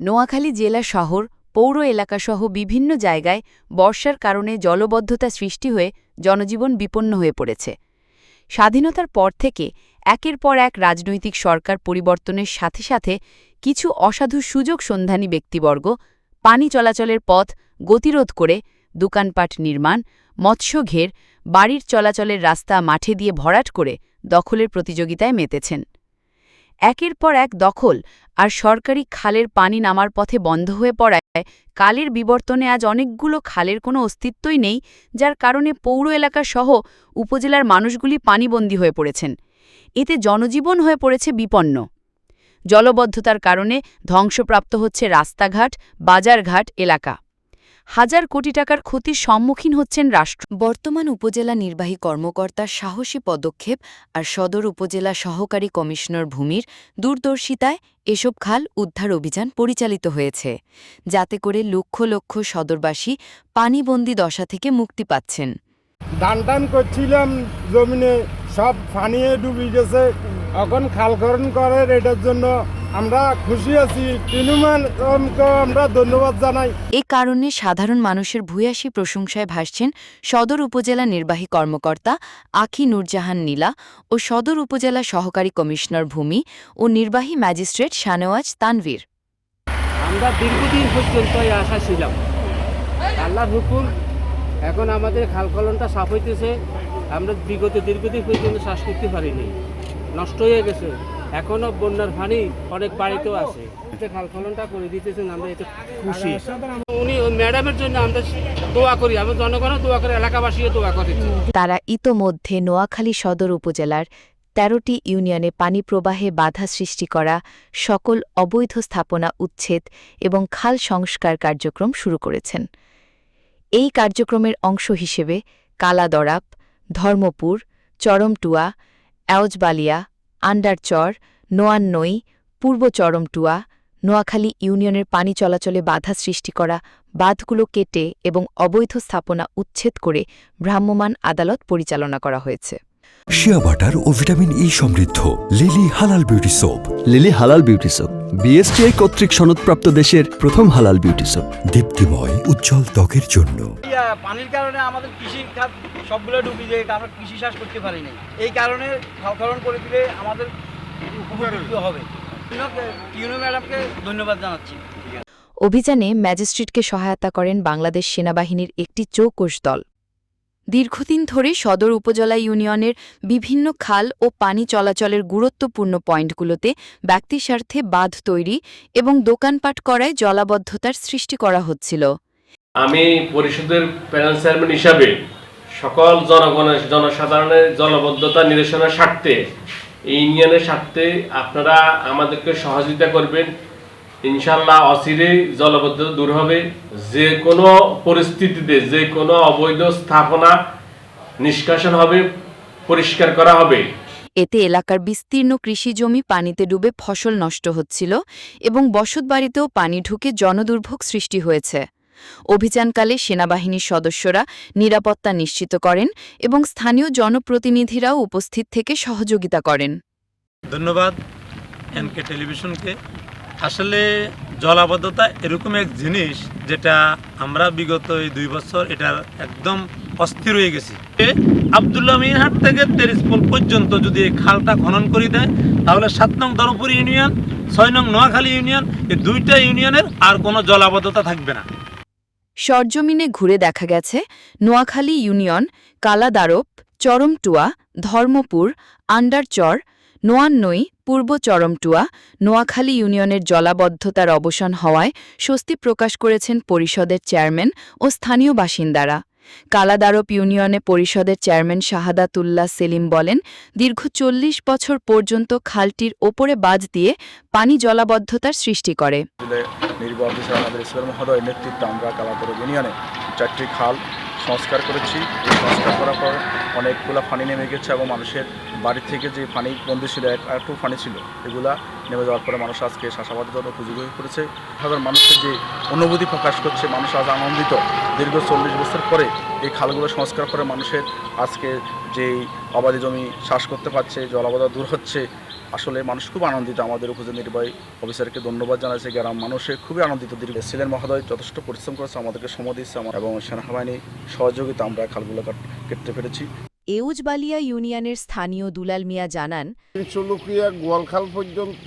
নোয়াখালী জেলা শহর, পৌর এলাকাসহ বিভিন্ন জায়গায় বর্ষার কারণে জলবদ্ধতা সৃষ্টি হয়ে জনজীবন বিপন্ন হয়ে পড়েছে। স্বাধীনতার পর থেকে একের পর এক রাজনৈতিক সরকার পরিবর্তনের সাথে সাথে কিছু অসাধু সুযোগ সন্ধানী ব্যক্তিবর্গ পানি চলাচলের পথ গতিরোধ করে দোকানপাট নির্মাণ, মৎস্য ঘের, বাড়ির চলাচলের রাস্তা মাঠে দিয়ে ভরাট করে দখলের প্রতিযোগিতায় মেতেছেন। একের পর এক দখল, আর সরকারি খালের পানি নামার পথে বন্ধ হয়ে পড়ায়, কালের বিবর্তনে আজ অনেকগুলো খালের কোনো অস্তিত্বই নেই, যার কারণে পৌর এলাকা সহ উপজেলার মানুষগুলি পানিবন্দী হয়ে পড়েছেন। এতে জনজীবন হয়ে পড়েছে বিপন্ন। জলবদ্ধতার কারণে ধ্বংসপ্রাপ্ত হচ্ছে রাস্তাঘাট, বাজারঘাট এলাকা। হাজার কোটি টাকার ক্ষতির সম্মুখীন হচ্ছেন রাষ্ট্র। বর্তমান উপজেলা নির্বাহী কর্মকর্তার সাহসী পদক্ষেপ আর সদর উপজেলা সহকারী কমিশনার ভূমির দূরদর্শিতায় এসব খাল উদ্ধার অভিযান পরিচালিত হয়েছে যাতে করে লক্ষ লক্ষ সদরবাসী পানিবন্দী দশা থেকে মুক্তি পাচ্ছেন। টান করছিলাম জমিনে সব পানিয়ে ডুবে গেছে। এখন খালকরণ করে এটার জন্য আমরা খুশি আছি। তৃণমূলকে আমরা ধন্যবাদ জানাই। এ কারণে সাধারণ মানুষের ভূয়াসী প্রশংসায় ভাসছেন সদর উপজেলা নির্বাহী কর্মকর্তা আখি নূরজাহান নীলা ও সদর উপজেলা সহকারী কমিশনার ভূমি ও নির্বাহী ম্যাজিস্ট্রেট শানওয়াজ তানভীর। আমরা দীর্ঘদিন পর্যন্ত এই আশা ছিলাম। আল্লাহর হুকুম এখন আমাদের খালকলনটা সাফ হইতেছে। আমরা বিগত দীর্ঘদিন পর্যন্ত শ্বাস করতে পারিনি। নষ্ট হয়ে গেছে। এখনও বন্যার পানি অনেক বাড়িতেও আছে। যে খালকলনটা করে দিতেছেন আমরা এতে খুশি। উনি ম্যাডামের জন্য আমরা দোয়া করি আমরা জনগণও দোয়া করি এলাকাবাসীও দোয়া করেছি তারা ইতোমধ্যে নোয়াখালী সদর উপজেলার তেরোটি ইউনিয়নে পানি প্রবাহে বাধা সৃষ্টি করা সকল অবৈধ স্থাপনা উচ্ছেদ এবং খাল সংস্কার কার্যক্রম শুরু করেছেন। এই কার্যক্রমের অংশ হিসেবে কালাদরাপ ধর্মপুর, চরমটুয়া অ্যাওজবালিয়া আন্ডারচর, নোয়ান্নই, পূর্ব চরমটুয়া, নোয়াখালী ইউনিয়নের পানি চলাচলে বাধা সৃষ্টি করা বাঁধগুলো কেটে এবং অবৈধ স্থাপনা উচ্ছেদ করে ভ্রাম্যমাণ আদালত পরিচালনা করা হয়েছে। শিয়া বাটার ও ভিটামিন ই সমৃদ্ধ Lily Halal beauty soap Lily Halal beauty soap BSTI কর্তৃক সনদপ্রাপ্ত দেশের প্রথম হালাল বিউটি সোপ দীপ্তিময় উজ্জ্বল ত্বকের জন্য। পানির কারণে আমাদের কৃষি খাত সবগুলো ডুবে যায় আমরা কৃষি চাষ করতে পারি নাই। এই কারণে খালকরণ করে দিলে আমাদের উপকৃত হবে। ম্যাডামকে ধন্যবাদ জানাচ্ছি। অভিযানে ম্যাজিস্ট্রেটকে সহায়তা করেন বাংলাদেশ সেনাবাহিনীর একটি চৌকস দল। দীর্ঘদিন ধরে সদর উপজেলা ইউনিয়নের বিভিন্ন খাল ও পানি চলাচলের গুরুত্বপূর্ণ পয়েন্টগুলোতে ব্যক্তিস্বার্থে বাঁধ তৈরি এবং দোকানপাট করায় জলাবদ্ধতার সৃষ্টি করা হচ্ছিল। আমি পরিষদের প্যানেল চেয়ারম্যান হিসাবে সকল জনগণের জনসাধারণের জলবদ্ধতা নিরসনের স্বার্থে, এই ইউনিয়নের স্বার্থে আপনারা আমাদেরকে সহযোগিতা করবেন। ইনশাল্লাহ অচিরে জলবদ্ধতা দূর হবে। যে কোনো পরিস্থিতিতে যে কোনো অবৈধ স্থাপনা নিষ্কাশন হবে পরিষ্কার করা হবে। এতে এলাকার বিস্তীর্ণ কৃষি জমি পানিতে ডুবে ফসল নষ্ট হচ্ছিল এবং বসতবাড়িতেও পানি ঢুকে জনদুর্ভোগ সৃষ্টি হয়েছে। অভিযানকালে সেনাবাহিনীর সদস্যরা নিরাপত্তা নিশ্চিত করেন এবং স্থানীয় জনপ্রতিনিধিরাও উপস্থিত থেকে সহযোগিতা করেন। ধন্যবাদ এনকে টেলিভিশনকে। আসলে জলাবদ্ধতা এরকম এক জিনিস যেটা আমরা বিগত এই দুই বছর এটা একদম অস্থির হয়ে গেছি। আবদুল্লাহ মিনহাট থেকে তেরিসপোল পর্যন্ত যদি এই খালটা খনন করে দেয়, তাহলে সাত নং দরপুর ইউনিয়ন, ছয় নং নোয়াখালী ইউনিয়ন, এই দুইটা ইউনিয়নের আর কোনো জলাবদ্ধতা থাকবে না। সরজমিনে ঘুরে দেখা গেছে, নোয়াখালী ইউনিয়ন, কালাদারপ, চরমটুয়া, ধর্মপুর, আন্ডারচর নোয়ান্নই পূর্ব চরমটুয়া, নোয়াখালী ইউনিয়নের জলাবদ্ধতার অবসান হওয়ায় স্বস্তি প্রকাশ করেছেন পরিষদের চেয়ারম্যান ও স্থানীয় বাসিন্দারা। কালাদারপ ইউনিয়নে পরিষদের চেয়ারম্যান শাহাদাতুল্লাহ সেলিম বলেন, দীর্ঘ চল্লিশ বছর পর্যন্ত খালটির ওপরে বাজ দিয়ে পানি জলাবদ্ধতার সৃষ্টি করে। নেতৃত্বে আমরা কালাতর ইউনিয়নে চারটি খাল সংস্কার করেছি। এই সংস্কার করার পর অনেকগুলো ফানি নেমে গেছে এবং মানুষের বাড়ি থেকে যে ফানি বন্দি ছিল, এক একটু ফানি ছিল, এগুলা নেমে যাওয়ার পরে মানুষ আজকে চাষাবাদের জন্য উপযোগী হয়ে পড়েছে। এভাবে মানুষের যে অনুভূতি প্রকাশ করছে, মানুষ আজ আনন্দিত। দীর্ঘ চল্লিশ বছর পরে এই খালগুলো সংস্কার করে মানুষের আজকে যেই অবাধি জমি চাষ করতে পারছে, জলাবদ্ধতা দূর হচ্ছে আসলে মানুষ খুব আনন্দিত আমাদের উপজেলা নির্বাহী অফিসারকে ধন্যবাদ জানাইছে গ্রাম মানুষে খুবই আনন্দিত। দীর্ঘ সিলেন মহোদয় যথেষ্ট পরিশ্রম করেছে আমাদেরকে সময় দিচ্ছে আমার- এবং সেনাবাহিনী সহযোগিতা আমরা খালগুলো কাট- পেরেছি এউজবালিয়া ইউনিয়নের স্থানীয় দুলাল মিয়া জানান তিনশলুকিয়া গোয়ালখাল পর্যন্ত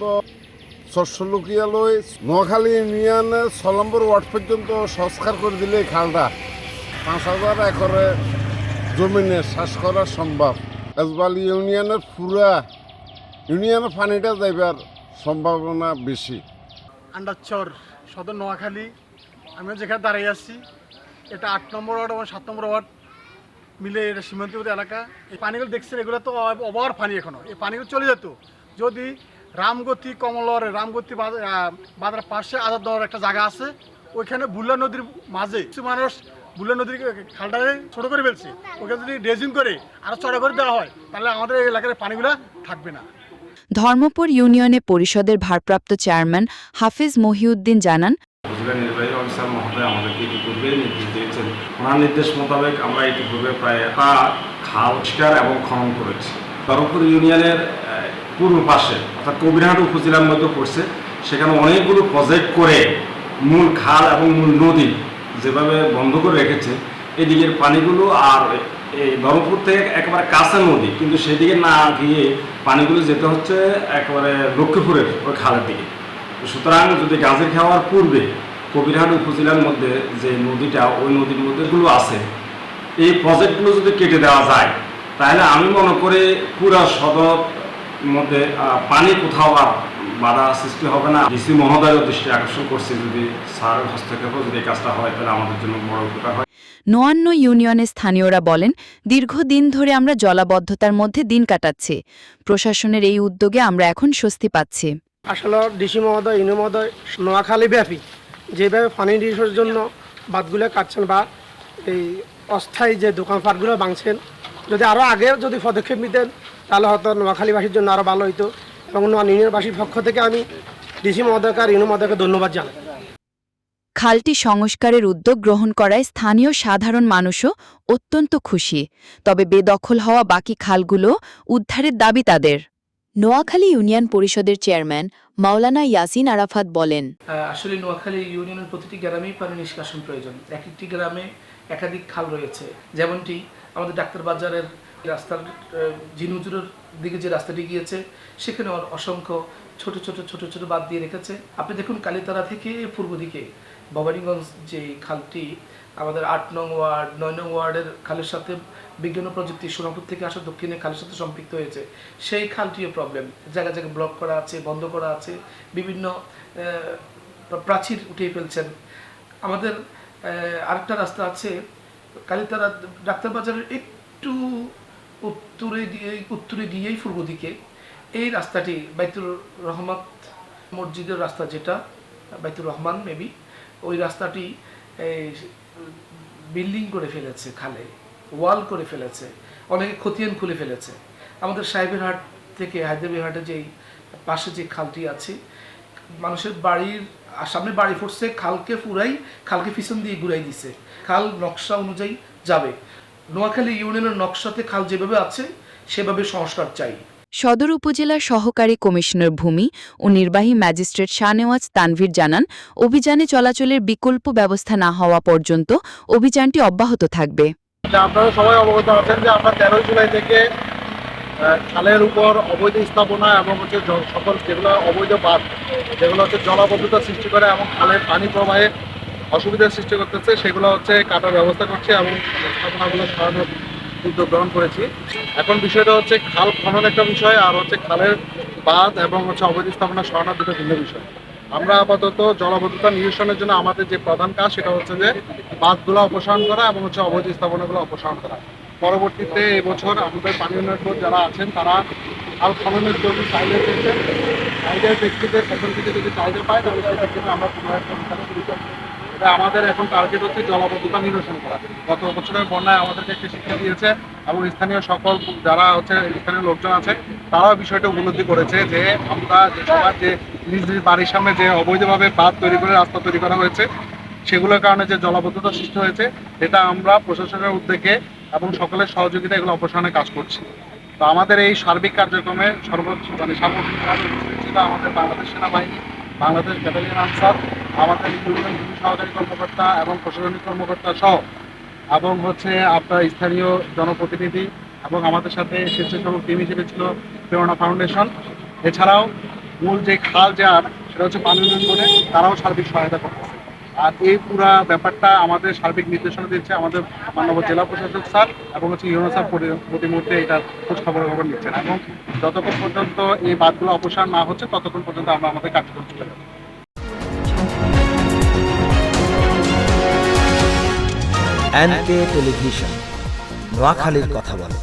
চরশলুকিয়া লৈ নোয়াখালী ইউনিয়নে ছ নম্বর ওয়ার্ড পর্যন্ত সংস্কার করে দিলে এই খালটা। পাঁচ হাজার একরে জমিনে চাষ করা সম্ভব। এজবালি ইউনিয়নের পুরা ইউনিয়নের পানিটা যাইবার সম্ভাবনা বেশি। আন্ডারচর সদর নোয়াখালী আমি যেখানে দাঁড়িয়ে আছি, এটা আট নম্বর ওয়ার্ড এবং সাত নম্বর ওয়ার্ড মিলে এটা সীমান্তবর্তী এলাকা। এই পানিগুলো দেখছেন, এগুলো তো অবার পানি এখনও। এই পানিগুলো চলে যেত। যদি রামগতি, কমলর রামগতি বাজার পাশে আজাদ দেওয়ার একটা জায়গা আছে, ওইখানে বুল্লা নদীর মাঝে কিছু মানুষ বুল্লা নদীর খালটাকে ছোট করে ফেলছে। ওখানে যদি ড্রেজিং করে আরও চড়া করে দেওয়া হয়, তাহলে আমাদের এই এলাকার পানিগুলো থাকবে না। ধর্মপুর ইউনিয়নে পরিষদের ভারপ্রাপ্ত চেয়ারম্যান হাফিজ মহিউদ্দিন জানান, উপজেলা নির্বাহী অফিসার মহোদয় আমাদেরকে ইতিপূর্বে নির্দেশ দিয়েছেন। ওনার নির্দেশ মোতাবেক আমরা ইতিপূর্বে প্রায় খাল পরিষ্কার এবং খনন করেছি। ইউনিয়নের পূর্ব পাশে, অর্থাৎ কবিরহাট উপজেলার মধ্যে পড়ছে। সেখানে অনেকগুলো প্রজেক্ট করে মূল খাল এবং মূল নদী যেভাবে বন্ধ করে রেখেছে এদিকের পানিগুলো আর এই ধর্মপুর থেকে একেবারে কাছে নদী, কিন্তু সেদিকে না গিয়ে পানিগুলো যেতে হচ্ছে একেবারে লক্ষ্মীপুরের ওই খালের দিকে। সুতরাং যদি গাজীর খাওয়ার পূর্বে কবিরহাট উপজেলার মধ্যে যে নদীটা, ওই নদীর মধ্যেগুলো আছে, এই প্রজেক্টগুলো যদি কেটে দেওয়া যায়, তাহলে আমি মনে করি পুরা সদর মধ্যে পানি কোথাও আর বাধা সৃষ্টি হবে না। ডিসি মহোদয়ের দৃষ্টি আকর্ষণ করছে যদি স্যার হস্তক্ষেপও যদি কাজটা হয়, তাহলে আমাদের জন্য বড় উপকার হয়। নোয়ান্ন ইউনিয়নের স্থানীয়রা বলেন, দীর্ঘদিন ধরে আমরা জলাবদ্ধতার মধ্যে দিন কাটাচ্ছি। প্রশাসনের এই উদ্যোগে আমরা এখন স্বস্তি পাচ্ছি। আসলে ডিসি মহোদয় ইনু মহোদয় নোয়াখালী ব্যাপী যেভাবে পানি ডিসের জন্য বাদগুলো কাটছেন বা এই অস্থায়ী যে দোকানপাটগুলো ভাঙছেন, যদি আরও আগে যদি পদক্ষেপ নিতেন, তাহলে হয়তো নোয়াখালীবাসীর জন্য আরও ভালো হতো এবং নোয়া ইউনিয়নবাসীর পক্ষ থেকে আমি ডিসি মহোদয়কে আর ইনু মহোদয়কে ধন্যবাদ জানাই। খালটি সংস্কারের উদ্যোগ গ্রহণ করায় স্থানীয় সাধারণ মানুষও অত্যন্ত খুশি। তবে বেদখল হওয়া বাকি খালগুলো উদ্ধারের দাবি তাদের। নোয়াখালী ইউনিয়ন পরিষদের চেয়ারম্যান মাওলানা ইয়াসিন আরাফাত বলেন আসলে নোয়াখালী ইউনিয়নের প্রতিটি গ্রামেই পানি নিষ্কাশন প্রয়োজন। এক একটি গ্রামে একাধিক খাল রয়েছে। যেমনটি আমাদের ডাক্তার বাজারের রাস্তার ঝিনুজুরের দিকে যে রাস্তাটি গিয়েছে সেখানে অসংখ্য ছোট ছোট ছোট ছোট বাদ দিয়ে রেখেছে। আপনি দেখুন কালীতারা থেকে পূর্ব দিকে ভবানীগঞ্জ যে খালটি, আমাদের আট নং ওয়ার্ড, নয় নং ওয়ার্ডের খালের সাথে বিজ্ঞান প্রযুক্তি সোনাপুর থেকে আসা দক্ষিণে খালের সাথে সম্পৃক্ত হয়েছে। সেই খালটিও প্রবলেম জায়গায় জায়গায় ব্লক করা আছে, বন্ধ করা আছে, বিভিন্ন প্রাচীর উঠিয়ে ফেলছেন। আমাদের আরেকটা রাস্তা আছে, কালীতারা ডাক্তার বাজারের একটু উত্তরে দিয়ে, উত্তরে গিয়েই পূর্ব দিকে। এই রাস্তাটি বাইতুর রহমত মসজিদের রাস্তা যেটা, বাইতুর রহমান মেবি ওই রাস্তাটি বিল্ডিং করে ফেলেছে, খালে, ওয়াল করে ফেলেছে, অনেকে খতিয়ান খুলে ফেলেছে। আমাদের সাহেবের হাট থেকে হায়দ্রাবাদ হাটে যেই পাশে যে খালটি আছে, মানুষের বাড়ির সামনে বাড়ি ফুটছে, খালকে ফুরাই খালকে পিছন দিয়ে ঘুরাই দিছে। খাল নকশা অনুযায়ী যাবে। নোয়াখালী ইউনিয়নের নকশাতে খাল যেভাবে আছে, সেভাবে সংস্কার চাই। সদর উপজেলার সহকারী কমিশনার ভূমি ও নির্বাহী ম্যাজিস্ট্রেট শাহনেওয়াজ তানভীর জানান, অভিযানে চলাচলের বিকল্প ব্যবস্থা না হওয়া পর্যন্ত অভিযানটি অব্যাহত থাকবে। আপনারা সবাই অবগত আছেন যে আমরা তেরোই জুলাই থেকে খালের উপর অবৈধ স্থাপনা এবং হচ্ছে সকল যেগুলো অবৈধ বাঁধ, যেগুলো হচ্ছে জলাবদ্ধতা সৃষ্টি করে এবং খালের পানি প্রবাহে অসুবিধার সৃষ্টি করতেছে, সেগুলো হচ্ছে কাটার ব্যবস্থা করছে এবং স্থাপনাগুলো সরানোর উদ্যোগ গ্রহণ করেছি। এখন বিষয়টা হচ্ছে খাল খনন একটা বিষয়, আর হচ্ছে খালের বাঁধ এবং হচ্ছে অবৈধ স্থাপনা সরানোর দুটো ভিন্ন বিষয়। আমরা আপাতত জলাবদ্ধতা নিরসনের জন্য আমাদের যে প্রধান কাজ, সেটা হচ্ছে যে বাঁধগুলো অপসারণ করা এবং হচ্ছে অবৈধ স্থাপনাগুলো অপসারণ করা। পরবর্তীতে এবছর আমাদের পানি উন্নয়ন বোর্ড যারা আছেন, তারা খাল খননের জন্য চাইলে পেয়েছেন। চাইলে ব্যক্তিদের সেখান থেকে যদি চাইলে পায়, তাহলে জন্য আমরা পুনরায় শুরু করব। আমাদের এখন টার্গেট হচ্ছে জলাবদ্ধতা নিরসন করা। গত বছরের বন্যায় আমাদেরকে একটি শিক্ষা দিয়েছে এবং স্থানীয় সকল যারা হচ্ছে স্থানীয় লোকজন আছে, তারাও বিষয়টা উপলব্ধি করেছে যে আমরা যে সবার যে নিজ নিজ বাড়ির সামনে যে অবৈধভাবে বাঁধ তৈরি করে, রাস্তা তৈরি করা হয়েছে, সেগুলোর কারণে যে জলাবদ্ধতা সৃষ্টি হয়েছে এটা আমরা প্রশাসনের উদ্যোগে এবং সকলের সহযোগিতা এগুলো অপসারণে কাজ করছি। তো আমাদের এই সার্বিক কার্যক্রমে সর্বোচ্চ মানে উপস্থিত আমাদের বাংলাদেশ সেনাবাহিনী বাংলাদেশ ব্যাটালিয়ন আনসার, আমাদের ইউনিয়ন সহকারী কর্মকর্তা এবং প্রশাসনিক কর্মকর্তা সহ, এবং হচ্ছে আপনার স্থানীয় জনপ্রতিনিধি এবং আমাদের সাথে স্বেচ্ছাসেবক টিম হিসেবে ছিল প্রেরণা ফাউন্ডেশন। এছাড়াও মূল যে খাল যার সেটা হচ্ছে পানি তারাও সার্বিক সহায়তা করতেছে। আর এই পুরা ব্যাপারটা আমাদের সার্বিক নির্দেশনা দিচ্ছে আমাদের মাননীয় জেলা প্রশাসক স্যার এবং হচ্ছে ইউনো স্যার প্রতি- মুহূর্তে এটার খোঁজ খবর খবর নিচ্ছেন এবং যতক্ষণ পর্যন্ত এই বাদগুলো অপসারণ না হচ্ছে, ততক্ষণ পর্যন্ত আমরা আমাদের কার্যক্রম চলে যাব এনকে টেলিভিশন, নোয়াখালীর কথা বলে।